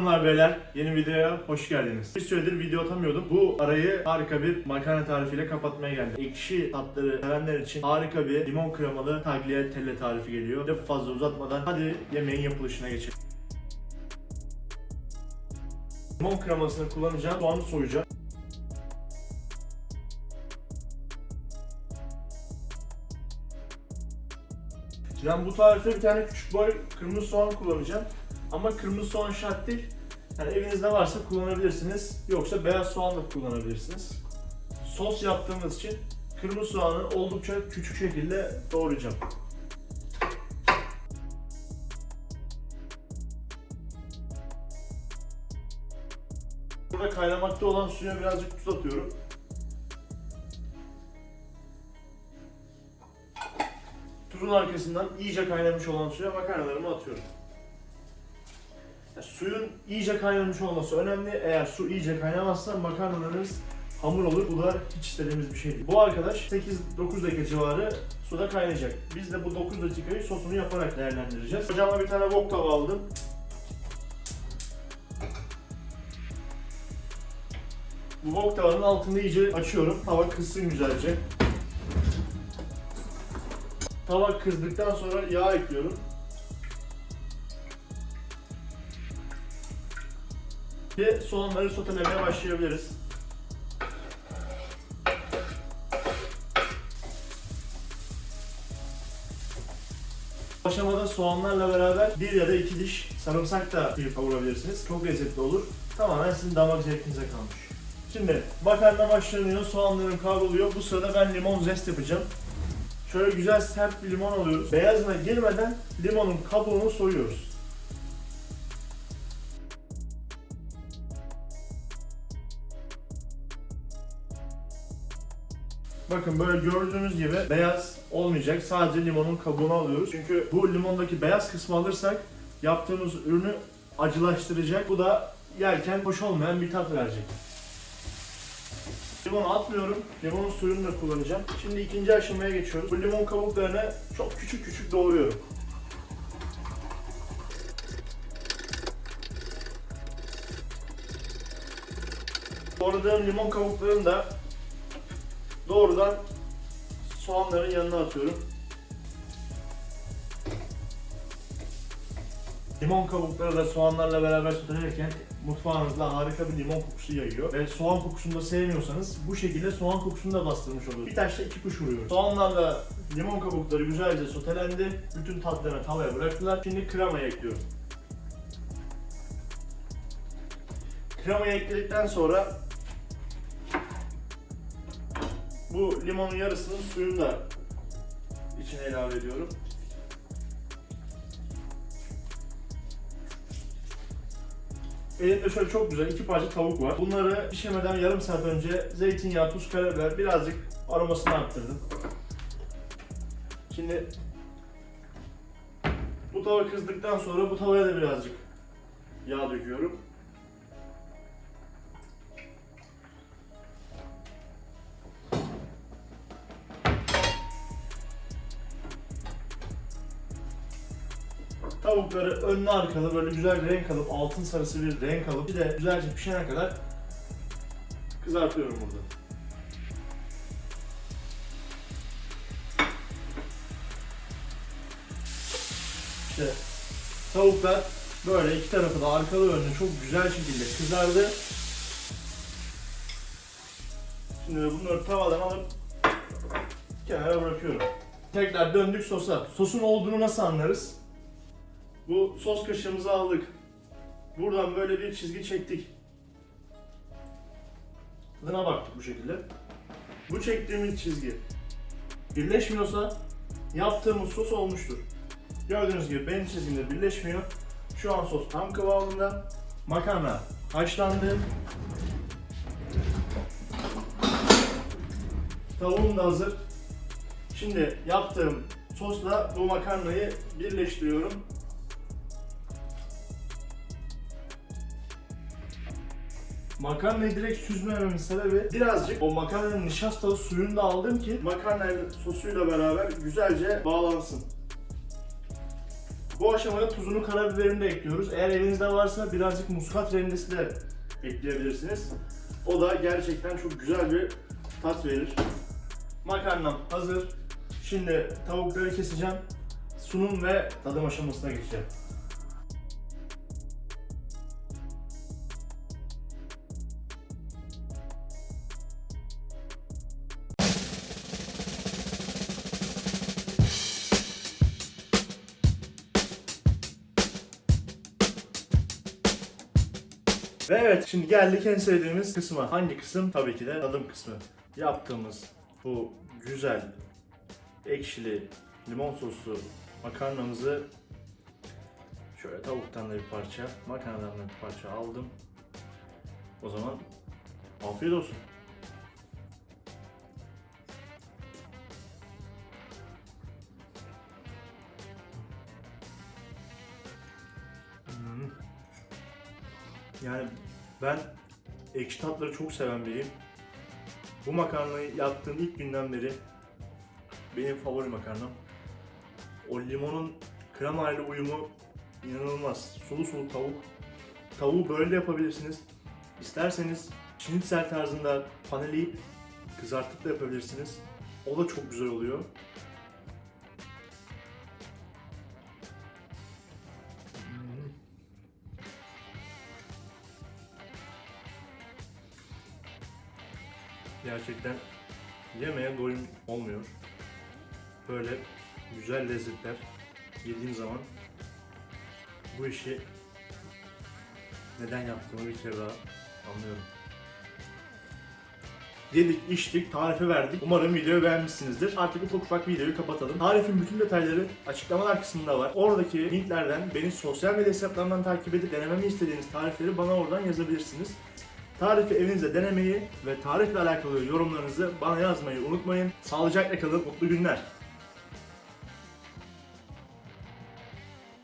Hanımlar beyler yeni videoya hoş geldiniz. Bir süredir video atamıyordum. Bu arayı harika bir makarna tarifiyle kapatmaya geldim. Ekşi tatları sevenler için harika bir limon kremalı tagliye telle tarifi geliyor. Lafı fazla uzatmadan hadi yemeğin yapılışına geçelim. Limon kremasını kullanacağım. Soğanı soyacağım. Ben bu tarife bir tane küçük boy kırmızı soğan kullanacağım. Ama kırmızı soğan şart değil. Yani evinizde varsa kullanabilirsiniz. Yoksa beyaz soğan da kullanabilirsiniz. Sos yaptığımız için kırmızı soğanı oldukça küçük şekilde doğrayacağım. Burada kaynamakta olan suya birazcık tuz atıyorum. Tuzun arkasından iyice kaynamış olan suya makarnalarımı atıyorum. Suyun iyice kaynamış olması önemli. Eğer su iyice kaynamazsa makarnalarınız hamur olur. Bu da hiç istediğimiz bir şey değil. Bu arkadaş 8-9 dakika civarı suda kaynayacak. Biz de bu 9 dakikayı sosunu yaparak değerlendireceğiz. Hocama bir tane wok tava aldım. Bu wok tavanın altını iyice açıyorum. Tava kızsın güzelce. Tava kızdıktan sonra yağ ekliyorum. Ve soğanları sotelemeye başlayabiliriz. Bu aşamada soğanlarla beraber bir ya da iki diş sarımsak da bir kavurabilirsiniz. Çok lezzetli olur. Tamamen sizin damak zevkinize kalmış. Şimdi makarna başlanıyor, soğanların kavruluyor. Bu sırada ben limon zest yapacağım. Şöyle güzel sert bir limon alıyoruz. Beyazına girmeden limonun kabuğunu soyuyoruz. Bakın böyle gördüğünüz gibi beyaz olmayacak. Sadece limonun kabuğunu alıyoruz. Çünkü bu limondaki beyaz kısmı alırsak yaptığımız ürünü acılaştıracak. Bu da yerken hoş olmayan bir tat verecek. Limonu atmıyorum. Limonun suyunu da kullanacağım. Şimdi ikinci aşamaya geçiyoruz. Bu limon kabuklarını çok küçük küçük doğruyorum. Doğradığım limon kabuklarını da doğrudan soğanların yanına atıyorum. Limon kabukları da soğanlarla beraber sotelerken mutfağınızda harika bir limon kokusu yayıyor. Ve soğan kokusunu da sevmiyorsanız bu şekilde soğan kokusunu da bastırmış oluruz. Bir taşla iki kuş vuruyoruz. Soğanlarla limon kabukları güzelce sotelendi. Bütün tatlarını tavaya bıraktılar. Şimdi kremayı ekliyorum. Kremayı ekledikten sonra bu limonun yarısının suyunu da içine ilave ediyorum. Elimde şöyle çok güzel iki parça tavuk var. Bunları pişirmeden yarım saat önce zeytinyağı, tuz, karabiber birazcık aromasını arttırdım. Şimdi bu tava kızdıktan sonra bu tavaya da birazcık yağ döküyorum. Tavukları önlü arkalı böyle güzel renk alıp altın sarısı bir renk alıp bir de güzelce pişene kadar kızartıyorum burada. İşte tavuklar böyle iki tarafı da arkalı önlü çok güzel şekilde kızardı. Şimdi bunları tavadan alıp kenara bırakıyorum. Tekrar döndük sosa. Sosun olduğunu nasıl anlarız? Bu sos kaşığımızı aldık. Buradan böyle bir çizgi çektik. Tadına baktık bu şekilde. Bu çektiğimiz çizgi birleşmiyorsa yaptığımız sos olmuştur. Gördüğünüz gibi benim çizgimde birleşmiyor. Şu an sos tam kıvamında. Makarna haşlandı. Tavuğum da hazır. Şimdi yaptığım sosla bu makarnayı birleştiriyorum. Makarnayı direkt süzmememin sebebi birazcık o makarnanın nişastalı suyunu da aldım ki makarna sosuyla beraber güzelce bağlansın. Bu aşamada tuzunu, karabiberini de ekliyoruz. Eğer evinizde varsa birazcık muskat rendesi de ekleyebilirsiniz. O da gerçekten çok güzel bir tat verir. Makarnam hazır. Şimdi tavukları keseceğim. Sunum ve tadım aşamasına geçeceğim. Ve evet şimdi geldik en sevdiğimiz kısma. Hangi kısım? Tabii ki de tadım kısmı. Yaptığımız bu güzel ekşili limon soslu makarnamızı şöyle tavuktan da bir parça, makarnadan da bir parça aldım. O zaman afiyet olsun. Yani ben ekşi tatları çok seven biriyim. Bu makarnayı yaptığım ilk günden beri benim favori makarnam. O limonun kremayla uyumu inanılmaz. Sulu sulu tavuk. Tavuğu böyle yapabilirsiniz. İsterseniz schnitzel tarzında paneleyip kızartıp da yapabilirsiniz. O da çok güzel oluyor. Gerçekten yemeye doyum olmuyor. Böyle güzel lezzetler yediğim zaman bu işi neden yaptığımı bir kere daha anlıyorum. Yedik, içtik, tarifi verdik. Umarım videoyu beğenmişsinizdir. Artık ufak ufak videoyu kapatalım. Tarifin bütün detayları açıklamalar kısmında var. Oradaki linklerden beni sosyal medya hesaplarından takip edip denememi istediğiniz tarifleri bana oradan yazabilirsiniz. Tarifi evinizde denemeyi ve tarifle alakalı yorumlarınızı bana yazmayı unutmayın. Sağlıcakla kalın, mutlu günler.